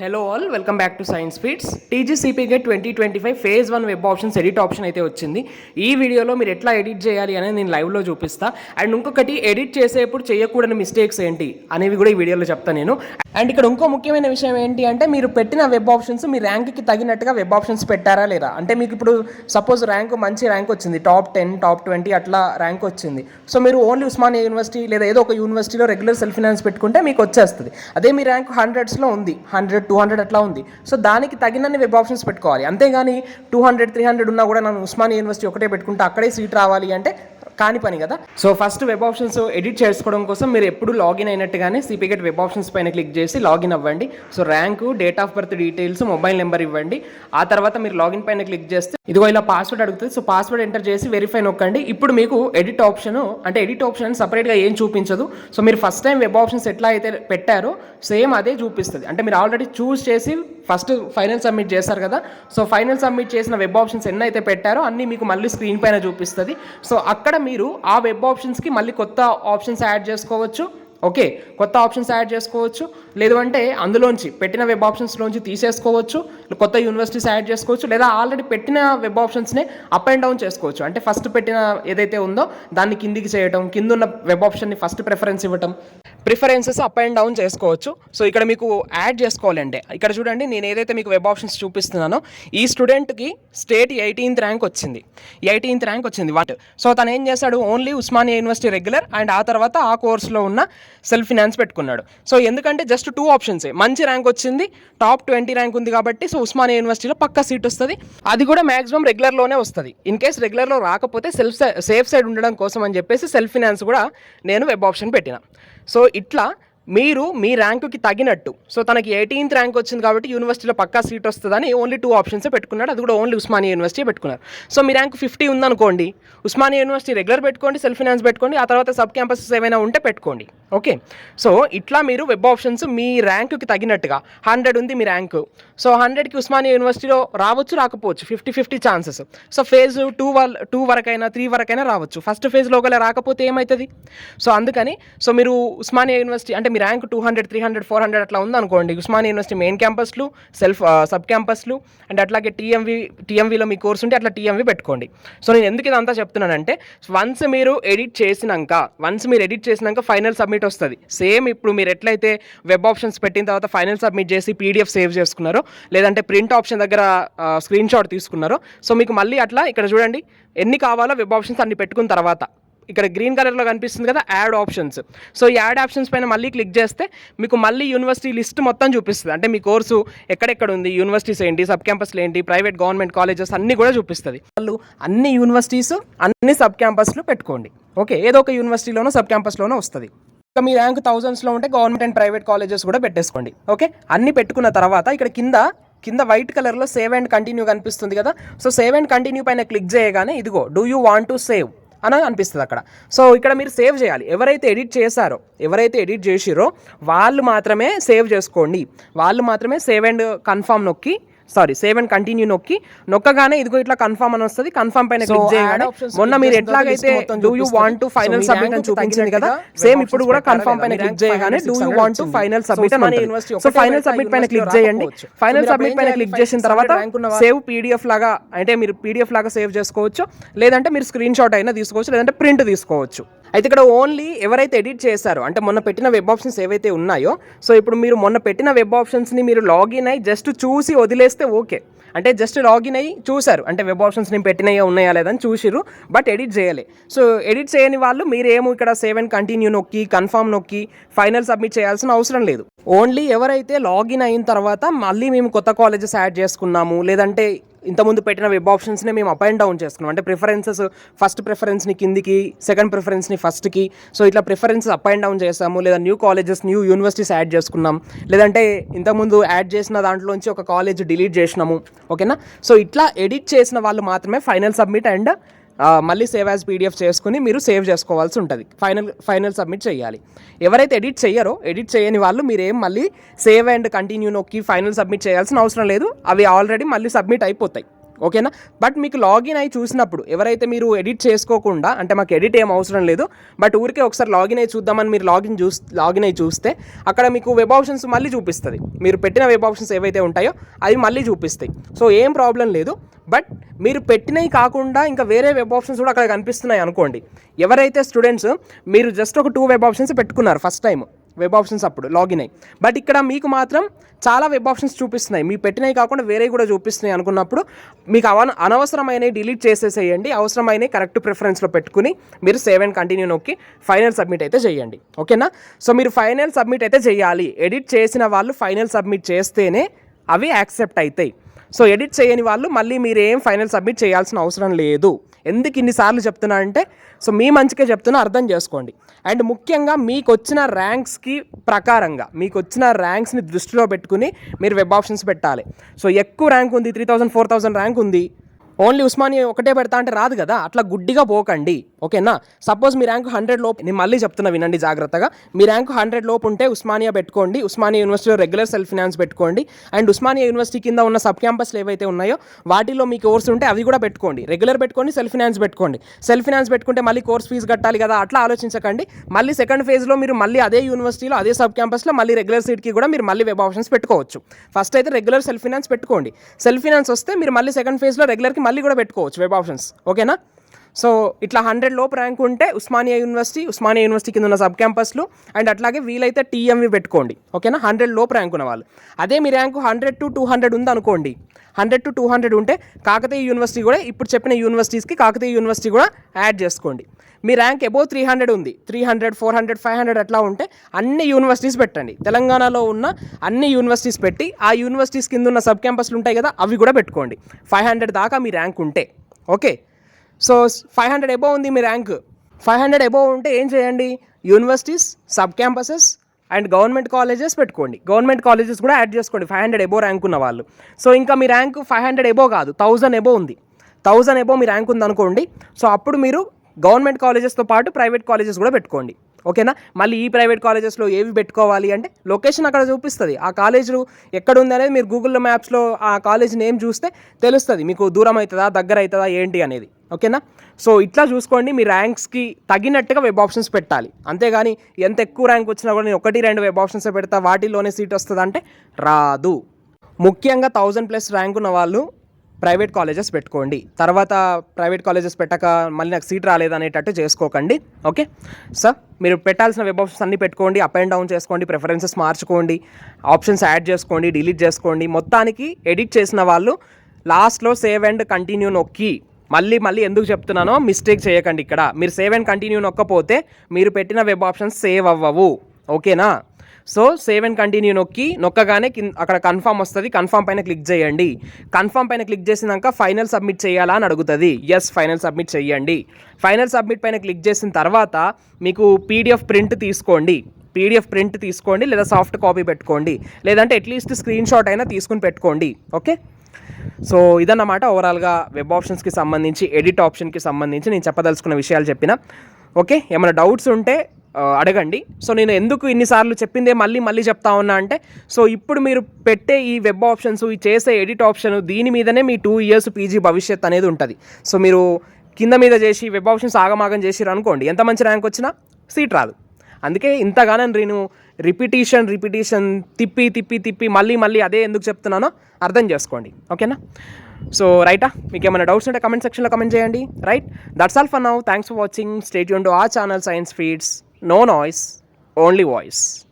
Hello all welcome back to Science Feeds GET twenty twenty five phase one web options edit option అయితే వచ్చింది. ఈ వీడియోలో మీరు ఎట్లా ఎడిట్ చేయాలి అనేది నేను లైవ్లో చూపిస్తా. అండ్ ఇంకొకటి ఎడిట్ చేసేప్పుడు చేయకూడని మిస్టేక్స్ ఏంటి అనేవి కూడా ఈ వీడియోలో చెప్తాను నేను. అండ్ ఇక్కడ ఇంకో ముఖ్యమైన విషయం ఏంటి అంటే మీరు పెట్టిన వెబ్ ఆప్షన్స్ మీ ర్యాంక్కి తగినట్టుగా వెబ్ ఆప్షన్స్ పెట్టారా లేదా? అంటే మీకు ఇప్పుడు సపోజ్ ర్యాంక్ మంచి ర్యాంక్ వచ్చింది టాప్ టెన్ టాప్ ట్వంటీ అట్లా ర్యాంక్ వచ్చింది. సో మీరు ఓన్లీ ఉస్మానియా యూనివర్సిటీ లేదా ఏదో ఒక యూనివర్సిటీలో రెగ్యులర్ సెల్ఫ్ ఫినాన్స్ పెట్టుకుంటే మీకు వచ్చేస్తుంది. అదే మీ ర్యాంక్ హండ్రెడ్స్లో ఉంది హండ్రెడ్ టూ హండ్రెడ్ అట్లా ఉంది. సో దానికి తగినన్ని వెబ్ ఆప్షన్స్ పెట్టుకోవాలి. అంతేగాని టూ హండ్రెడ్ త్రీ హండ్రెడ్ ఉన్నా కూడా నన్ను ఉస్మానియా యూనివర్సిటీ ఒకటే పెట్టుకుంటే అక్కడే సీట్ రావాలి అంటే కాని పని కదా. So first web options edit చేసుకోవడం కోసం మీరు ఎప్పుడు లాగిన్ అయినట్టుగానే సిపిగెట్ వెబ్ ఆప్షన్స్ పైన క్లిక్ చేసి లాగిన్ అవ్వండి. So rank date of birth details mobile number ఇవ్వండి. ఆ తర్వాత మీరు లాగిన్ పైన క్లిక్ చేస్తే ఇదిగో ఇలా పాస్వర్డ్ అడుగుతుంది. సో పాస్వర్డ్ ఎంటర్ చేసి వెరిఫై నొక్కండి. ఇప్పుడు మీకు ఎడిట్ ఆప్షన్ అంటే ఎడిట్ ఆప్షన్ సపరేట్గా ఏం చూపించదు. సో మీరు ఫస్ట్ టైం వెబ్ ఆప్షన్స్ ఎట్లా అయితే పెట్టారో సేమ్ అదే చూపిస్తుంది. అంటే మీరు ఆల్రెడీ చూస్ చేసి ఫస్ట్ ఫైనల్ సబ్మిట్ చేస్తారు కదా. సో ఫైనల్ సబ్మిట్ చేసిన వెబ్ ఆప్షన్స్ ఎన్ని అయితే పెట్టారో అన్నీ మీకు మళ్ళీ స్క్రీన్ పైన చూపిస్తుంది. సో అక్కడ మీరు ఆ వెబ్ ఆప్షన్స్కి మళ్ళీ కొత్త ఆప్షన్స్ యాడ్ చేసుకోవచ్చు. ఓకే కొత్త ఆప్షన్స్ యాడ్ చేసుకోవచ్చు. లేదు అంటే అందులోంచి పెట్టిన వెబ్ ఆప్షన్స్లోంచి తీసేసుకోవచ్చు. కొత్త యూనివర్సిటీస్ యాడ్ చేసుకోవచ్చు. లేదా ఆల్రెడీ పెట్టిన వెబ్ ఆప్షన్స్నే అప్ అండ్ డౌన్ చేసుకోవచ్చు. అంటే ఫస్ట్ పెట్టిన ఏదైతే ఉందో దాన్ని కిందికి చేయడం కింద ఉన్న వెబ్ ఆప్షన్ని ఫస్ట్ ప్రిఫరెన్స్ ఇవ్వటం. ప్రిఫరెన్సెస్ అప్ అండ్ డౌన్ చేసుకోవచ్చు. సో ఇక్కడ మీకు యాడ్ చేసుకోవాలంటే ఇక్కడ చూడండి నేను ఏదైతే మీకు వెబ్ ఆప్షన్స్ చూపిస్తున్నానో ఈ స్టూడెంట్కి స్టేట్ ఎయిటీన్త్ ర్యాంక్ వచ్చింది. ఎయిటీన్త్ ర్యాంక్ వచ్చింది. వాట్? సో తను ఏం చేశాడు only Osmania university regular and ఆ తర్వాత ఆ కోర్స్లో ఉన్న సెల్ఫ్ ఫినాన్స్ పెట్టుకున్నాడు. సో ఎందుకంటే జస్ట్ టూ ఆప్షన్సే. మంచి ర్యాంక్ వచ్చింది టాప్ ట్వంటీ ర్యాంక్ ఉంది కాబట్టి సో ఉస్మానియా యూనివర్సిటీలో పక్క సీట్ వస్తుంది. అది కూడా మాక్సిమం రెగ్యులర్లోనే వస్తుంది. ఇన్ కేస్ రెగ్యులర్లో రాకపోతే సెల్ఫ్ సేఫ్ సైడ్ ఉండడం కోసం అని చెప్పేసి సెల్ఫ్ ఫినాన్స్ కూడా నేను వెబ్ ఆప్షన్ పెట్టిన. సో ఇట్లా మీరు మీ ర్యాంకుకి తగినట్టు. సో తనకి ఎయిటీన్త్ ర్యాంక్ వచ్చింది కాబట్టి యూనివర్సిటీలో పక్కా సీట్ వస్తుందని ఓన్లీ టూ ఆప్షన్సే పెట్టుకున్నాడు. అది కూడా ఓన్లీ ఉస్మానియా యూనివర్సిటీ పెట్టుకున్నారు. సో మీ ర్యాంక్ ఫిఫ్టీ ఉందనుకోండి ఉస్మానియా యూనివర్సిటీ రెగ్యులర్ పెట్టుకోండి సెల్ఫ్ ఫినాన్స్ పెట్టుకోండి ఆ తర్వాత సబ్ క్యాంపసెస్ ఏమైనా ఉంటే పెట్టుకోండి. ఓకే? సో ఇట్లా మీరు వెబ్ ఆప్షన్స్ మీ ర్యాంకుకి తగినట్టుగా హండ్రెడ్ ఉంది మీ ర్యాంకు. సో హండ్రెడ్కి ఉస్మానియా యూనివర్సిటీలో రావచ్చు రాకపోవచ్చు fifty fifty chances so phase two వల్ టూ వరకైనా త్రీ వరకైనా రావచ్చు. ఫస్ట్ ఫేజ్లో ఒకవేళ రాకపోతే ఏమవుతుంది సో అందుకని సో మీరు ఉస్మానియా యూనివర్సిటీ అంటే మీ rank two hundred three hundred four hundred అట్లా ఉందనుకోండి. ఉస్మానియా యూనివర్సిటీ మెయిన్ క్యాంపస్లు సెల్ఫ్ సబ్ క్యాంపస్లు అండ్ అట్లాగే టీఎంవి టీఎంవీలో మీ కోర్స్ ఉంటే అట్లా టీఎంవి పెట్టుకోండి. సో నేను ఎందుకు ఇదంతా చెప్తున్నానంటే వన్స్ మీరు ఎడిట్ చేసినాక వన్స్ మీరు ఎడిట్ చేసినాక ఫైనల్ సబ్మిట్ వస్తుంది. సేమ్ ఇప్పుడు మీరు ఎట్లయితే వెబ్ ఆప్షన్స్ పెట్టిన తర్వాత ఫైనల్ సబ్మిట్ చేసి పీడిఎఫ్ సేవ్ చేసుకున్నారో లేదంటే ప్రింట్ ఆప్షన్ దగ్గర స్క్రీన్ షాట్ తీసుకున్నారో సో మీకు మళ్ళీ అట్లా ఇక్కడ చూడండి ఎన్ని కావాలో వెబ్ ఆప్షన్స్ అన్ని పెట్టుకున్న తర్వాత. ఇక్కడ గ్రీన్ కలర్లో కనిపిస్తుంది కదా యాడ్ ఆప్షన్స్ సో ఈ యాడ్ ఆప్షన్స్ పైన మళ్ళీ క్లిక్ చేస్తే మీకు మళ్ళీ యూనివర్సిటీ లిస్ట్ మొత్తం చూపిస్తుంది. అంటే మీ కోర్సు ఎక్కడెక్కడ ఉంది యూనివర్సిటీస్ ఏంటి సబ్ క్యాంపస్లు ఏంటి ప్రైవేట్ గవర్నమెంట్ కాలేజెస్ అన్నీ కూడా చూపిస్తుంది. వాళ్ళు అన్ని యూనివర్సిటీస్ అన్ని సబ్ క్యాంపస్లు పెట్టుకోండి. ఓకే ఏదో ఒక యూనివర్సిటీలోనో సబ్ క్యాంపస్లోనో వస్తుంది. ఇక మీ ర్యాంక్ థౌజండ్స్లో ఉంటే గవర్నమెంట్ అండ్ ప్రైవేట్ కాలేజెస్ కూడా పెట్టేసుకోండి. ఓకే అన్ని పెట్టుకున్న తర్వాత ఇక్కడ కింద కింద వైట్ కలర్లో సేవ్ అండ్ కంటిన్యూ కనిపిస్తుంది కదా. సో సేవ్ అండ్ కంటిన్యూ పైన క్లిక్ చేయగానే ఇదిగో do you want to save అని అనిపిస్తుంది అక్కడ. సో ఇక్కడ మీరు సేవ్ చేయాలి. ఎవరైతే ఎడిట్ చేశారో ఎవరైతే ఎడిట్ చేసిరో వాళ్ళు మాత్రమే సేవ్ చేసుకోండి. వాళ్ళు మాత్రమే సేవ్ అండ్ కన్ఫర్మ్ నొక్కి సారీ సేవ్ అండ్ కంటిన్యూ నొక్కి నొక్కగానే ఇదిగో ఇట్లా కన్ఫర్మ్ అని వస్తుంది కన్ఫర్మ్ పైన క్లిక్ చేయగానే మొన్న మీరు ఎట్లాగైతే do you want to final submit అని చూపించింది కదా. సేమ్ ఇప్పుడు కూడా కన్ఫర్మ్ పైన క్లిక్ చేయగానే do you want to final submit అని సో ఫైనల్ సబ్మిట్ పైన క్లిక్ చేయండి. ఫైనల్ సబ్మిట్ పైన క్లిక్ చేసిన తర్వాత సేవ్ పీడిఎఫ్ లాగా అంటే మీరు పీడిఎఫ్ లాగా సేవ్ చేసుకోవచ్చు. లేదంటే మీరు స్క్రీన్ షాట్ అయినా తీసుకోవచ్చు లేదంటే ప్రింట్ తీసుకోవచ్చు. అయితే ఇక్కడ ఓన్లీ ఎవరైతే ఎడిట్ చేశారో అంటే మొన్న పెట్టిన వెబ్ ఆప్షన్స్ ఏవైతే ఉన్నాయో సో ఇప్పుడు మీరు మొన్న పెట్టిన వెబ్ ఆప్షన్స్ని మీరు లాగిన్ అయ్యి జస్ట్ చూసి వదిలేస్తే ఓకే అంటే జస్ట్ లాగిన్ అయ్యి చూశారు. అంటే వెబ్ ఆప్షన్స్ నేను పెట్టినయో ఉన్నాయా లేదని చూసిరు బట్ ఎడిట్ చేయలే. సో ఎడిట్ చేయని వాళ్ళు మీరేమో ఇక్కడ సేవ్ అండ్ కంటిన్యూ నొక్కి కన్ఫామ్ నొక్కి ఫైనల్ సబ్మిట్ చేయాల్సిన అవసరం లేదు. ఓన్లీ ఎవరైతే లాగిన్ అయిన తర్వాత మళ్ళీ మేము కొత్త కాలేజెస్ యాడ్ చేసుకున్నాము లేదంటే ఇంతకుముందు పెట్టిన వెబ్ ఆప్షన్స్ని మేము అప్ అండ్ డౌన్ చేసుకున్నాం. అంటే ప్రిఫరెన్సెస్ ఫస్ట్ ప్రిఫరెన్స్ని కిందికి సెకండ్ ప్రిఫరెన్స్ని ఫస్ట్కి సో ఇట్లా ప్రిఫరెన్సెస్ అప్ అండ్ డౌన్ చేసాము. లేదా new colleges new universities add చేసుకున్నాం. లేదంటే ఇంతకుముందు యాడ్ చేసిన దాంట్లోంచి ఒక కాలేజ్ డిలీట్ చేసినాము. ఓకేనా సో ఇట్లా ఎడిట్ చేసిన వాళ్ళు మాత్రమే ఫైనల్ సబ్మిట్ అండ్ మళ్ళీ సేవ్ యాజ్ పీడిఎఫ్ చేసుకుని మీరు సేవ్ చేసుకోవాల్సి ఉంటుంది. ఫైనల్ ఫైనల్ సబ్మిట్ చేయాలి. ఎవరైతే ఎడిట్ చేయరో ఎడిట్ చేయని వాళ్ళు మీరేం మళ్ళీ సేవ్ అండ్ కంటిన్యూ నొక్కి ఫైనల్ సబ్మిట్ చేయాల్సిన అవసరం లేదు. అవి ఆల్రెడీ మళ్ళీ సబ్మిట్ అయిపోతాయి. ఓకేనా? బట్ మీకు లాగిన్ అయి చూసినప్పుడు ఎవరైతే మీరు ఎడిట్ చేసుకోకుండా అంటే మాకు ఎడిట్ ఏం అవసరం లేదు బట్ ఊరికే ఒకసారి లాగిన్ అయి చూద్దామని మీరు లాగిన్ చూస్ లాగిన్ అయి చూస్తే అక్కడ మీకు వెబ్ ఆప్షన్స్ మళ్ళీ చూపిస్తుంది. మీరు పెట్టిన వెబ్ ఆప్షన్స్ ఏవైతే ఉంటాయో అవి మళ్ళీ చూపిస్తాయి. సో ఏం ప్రాబ్లం లేదు. బట్ మీరు పెట్టినవి కాకుండా ఇంకా వేరే వెబ్ ఆప్షన్స్ కూడా అక్కడ కనిపిస్తున్నాయి అనుకోండి. ఎవరైతే స్టూడెంట్స్ మీరు జస్ట్ ఒక టూ వెబ్ ఆప్షన్స్ పెట్టుకున్నారు ఫస్ట్ టైం వెబ్ ఆప్షన్స్ అప్పుడు లాగిన్ అయ్యి. బట్ ఇక్కడ మీకు మాత్రం చాలా వెబ్ ఆప్షన్స్ చూపిస్తున్నాయి. మీ పెట్టినవి కాకుండా వేరే కూడా చూపిస్తున్నాయి అనుకున్నప్పుడు మీకు అవ అనవసరమైనవి డిలీట్ చేసేసేయండి. అవసరమైనవి కరెక్ట్ ప్రిఫరెన్స్లో పెట్టుకుని మీరు సేవ్ అండ్ కంటిన్యూ నొక్కి ఫైనల్ సబ్మిట్ అయితే చేయండి. ఓకేనా? సో మీరు ఫైనల్ సబ్మిట్ అయితే చేయాలి. ఎడిట్ చేసిన వాళ్ళు ఫైనల్ సబ్మిట్ చేస్తేనే అవి యాక్సెప్ట్ అవుతాయి సో ఎడిట్ చేయని వాళ్ళు మళ్ళీ మీరు ఏం ఫైనల్ సబ్మిట్ చేయాల్సిన అవసరం లేదు. ఎందుకు ఇన్నిసార్లు చెప్తున్నా అంటే సో మీ మంచికే చెప్తున్నా అర్థం చేసుకోండి. అండ్ ముఖ్యంగా మీకు వచ్చిన ర్యాంక్స్కి ప్రకారంగా మీకు వచ్చిన ర్యాంక్స్ని దృష్టిలో పెట్టుకుని మీరు వెబ్ ఆప్షన్స్ పెట్టాలి. సో ఎక్కువ ర్యాంక్ ఉంది three thousand four thousand rank ఉంది. ఓన్లీ ఉస్మానియా ఒకటే పెడతా అంటే రాదు కదా? అట్లా గుడ్డిగా పోకండి. ఓకేనా? సపోజ్ మీ ర్యాంక్ హండ్రెడ్ లోపు నేను మళ్ళీ చెప్తున్నా వినండి జాగ్రత్తగా. మీ ర్యాంక్ హండ్రెడ్ లోపు ఉంటే ఉస్మానియా పెట్టుకోండి. ఉస్మానియా యూనివర్సిటీలో రెగ్యులర్ సెల్ఫ్ ఫినాన్స్ పెట్టుకోండి. అండ్ ఉస్మానియా యూనివర్సిటీ కింద ఉన్న సబ్ క్యాంపస్లు ఏవైతే ఉన్నాయో వాటిలో మీ కోర్స్ ఉంటే అవి కూడా పెట్టుకోండి. రెగ్యులర్ పెట్టుకోండి సెల్ఫ్ ఫినాన్స్ పెట్టుకోండి. సెల్ఫ్ ఫినాన్స్ పెట్టుకుంటే మళ్ళీ కోర్స్ ఫీజు కట్టాలి కదా? అట్లా ఆలోచించకండి. మళ్ళీ సెకండ్ ఫేజ్లో మీరు మళ్ళీ అదే యూనివర్సిటీలో అదే సబ్ క్యాంపస్లో మళ్ళీ రెగ్యులర్ సీట్కి కూడా మీరు మళ్ళీ వెబ్ ఆప్షన్స్ పెట్టుకోవచ్చు. ఫస్ట్ అయితే రెగ్యులర్ సెల్ఫ్ ఫినాన్స్ పెట్టుకోండి. సెల్ఫ్ ఫినాన్స్ వస్తే మీరు మళ్ళీ సెకండ్ ఫేజ్లో రెగ్యులర్కి మళ్ళీ కూడా పెట్టుకోవచ్చు వెబ్ ఆప్షన్స్ ఓకేనా సో ఇట్లా హండ్రెడ్ లోపు ర్యాంక్ ఉంటే ఉస్మానియా యూనివర్సిటీ ఉస్మానియా యూనివర్సిటీ కింద ఉన్న సబ్ క్యాంపస్లు అండ్ అట్లాగే వీలైతే టీఎంవి పెట్టుకోండి. ఓకేనా? హండ్రెడ్ లోపు ర్యాంక్ ఉన్న వాళ్ళు. అదే మీ rank hundred to two hundred ఉందనుకోండి. హండ్రెడ్ టు టూ హండ్రెడ్ ఉంటే కాకతీయ యూనివర్సిటీ కూడా ఇప్పుడు చెప్పిన యూనివర్సిటీస్కి కాకతీయ యూనివర్సిటీ కూడా యాడ్ చేసుకోండి. మీ ర్యాంక్ ఎబో త్రీ హండ్రెడ్ ఉంది. Three hundred four hundred five hundred అట్లా ఉంటే అన్ని యూనివర్సిటీస్ పెట్టండి. తెలంగాణలో ఉన్న అన్ని యూనివర్సిటీస్ పెట్టి ఆ యూనివర్సిటీస్ కింద ఉన్న సబ్ క్యాంపస్లు ఉంటాయి కదా అవి కూడా పెట్టుకోండి. ఫైవ్ హండ్రెడ్ దాకా మీ ర్యాంక్ ఉంటే. Okay? So five hundred above ఉంది మీ ర్యాంక్. ఫైవ్ హండ్రెడ్ ఎబో ఉంటే ఏం చేయండి? Universities sub campuses and government colleges పెట్టుకోండి. గవర్నమెంట్ కాలేజెస్ కూడా యాడ్ చేసుకోండి. ఫైవ్ హండ్రెడ్ ఎబో ర్యాంక్ ఉన్న వాళ్ళు. సో ఇంకా మీ ర్యాంక్ ఫైవ్ హండ్రెడ్ ఎబో కాదు. థౌజండ్ ఎబో ఉంది. థౌజండ్ ఎబో మీ ర్యాంక్ ఉంది అనుకోండి సో అప్పుడు మీరు గవర్నమెంట్ కాలేజెస్తో పాటు ప్రైవేట్ కాలేజెస్ కూడా పెట్టుకోండి. ఓకేనా? మళ్ళీ ఈ ప్రైవేట్ కాలేజెస్లో ఏవి పెట్టుకోవాలి అంటే లొకేషన్ అక్కడ చూపిస్తుంది. ఆ కాలేజీలు ఎక్కడ ఉంది అనేది మీరు గూగుల్ మ్యాప్స్లో ఆ కాలేజ్ నేమ్ చూస్తే తెలుస్తుంది. మీకు దూరం అవుతుందా దగ్గర అవుతుందా ఏంటి అనేది. ఓకేనా? సో ఇట్లా చూసుకోండి మీ ర్యాంక్స్కి తగినట్టుగా వెబ్ ఆప్షన్స్ పెట్టాలి. అంతేగాని ఎంత ఎక్కువ ర్యాంక్ వచ్చినా కూడా నేను ఒకటి రెండు వెబ్ ఆప్షన్స్ పెడతా వాటిలోనే సీట్ వస్తుంది అంటే రాదు. ముఖ్యంగా థౌజండ్ ప్లస్ ర్యాంక్ ఉన్న వాళ్ళు ప్రైవేట్ కాలేజెస్ పెట్టుకోండి. తర్వాత ప్రైవేట్ కాలేజెస్ పెట్టక మళ్ళీ నాకు సీట్ రాలేదనేటట్టు చేసుకోకండి. ఓకే? సార్ మీరు పెట్టాల్సిన వెబ్ ఆప్షన్స్ అన్నీ పెట్టుకోండి అప్ అండ్ డౌన్ చేసుకోండి ప్రిఫరెన్సెస్ మార్చుకోండి ఆప్షన్స్ యాడ్ చేసుకోండి డిలీట్ చేసుకోండి. మొత్తానికి ఎడిట్ చేసిన వాళ్ళు లాస్ట్లో సేవ్ అండ్ కంటిన్యూ నొక్కి మళ్ళీ మళ్ళీ ఎందుకు చెప్తున్నానో మిస్టేక్ చేయకండి ఇక్కడ. మీరు సేవ్ అండ్ కంటిన్యూ నొక్కపోతే మీరు పెట్టిన వెబ్ ఆప్షన్స్ సేవ్ అవ్వవు. ఓకేనా? సో సేవ్ అండ్ కంటిన్యూ నొక్కి నొక్కగానే కింద అక్కడ కన్ఫామ్ వస్తుంది. కన్ఫామ్ పైన క్లిక్ చేయండి. కన్ఫామ్ పైన క్లిక్ చేసినాక ఫైనల్ సబ్మిట్ చేయాలా అని అడుగుతుంది. ఎస్ ఫైనల్ సబ్మిట్ చేయండి. ఫైనల్ సబ్మిట్ పైన క్లిక్ చేసిన తర్వాత మీకు పీడిఎఫ్ ప్రింట్ తీసుకోండి. పీడిఎఫ్ ప్రింట్ తీసుకోండి లేదా సాఫ్ట్ కాపీ పెట్టుకోండి. లేదంటే అట్లీస్ట్ స్క్రీన్ షాట్ అయినా తీసుకుని పెట్టుకోండి. ఓకే సో ఇదన్నమాట ఓవరాల్గా వెబ్ ఆప్షన్స్కి సంబంధించి ఎడిట్ ఆప్షన్కి సంబంధించి నేను చెప్పదలుచుకున్న విషయాలు చెప్పిన. ఓకే ఏమైనా డౌట్స్ ఉంటే అడగండి. సో నేను ఎందుకు ఇన్నిసార్లు చెప్పిందే మళ్ళీ మళ్ళీ చెప్తా ఉన్నా అంటే సో ఇప్పుడు మీరు పెట్టే ఈ వెబ్ ఆప్షన్స్ ఈ చేసే ఎడిట్ ఆప్షన్ దీని మీదనే మీ టూ ఇయర్స్ పీజీ భవిష్యత్ అనేది ఉంటుంది. సో మీరు కింద మీద చేసి వెబ్ ఆప్షన్స్ ఆగమాగం చేసిరు అనుకోండి ఎంత మంచి ర్యాంక్ వచ్చినా సీట్ రాదు. అందుకే ఇంతగానో నేను రిపిటీషన్ రిపిటీషన్ తిప్పి తిప్పి తిప్పి మళ్ళీ మళ్ళీ అదే ఎందుకు చెప్తున్నానో అర్థం చేసుకోండి. ఓకేనా సో రైటా మీకు ఏమైనా డౌట్స్ ఉంటే కమెంట్ సెక్షన్లో కమెంట్ చేయండి. Right that's all for now thanks for watching stay Yoon to the channel Science Feeds no noise only voice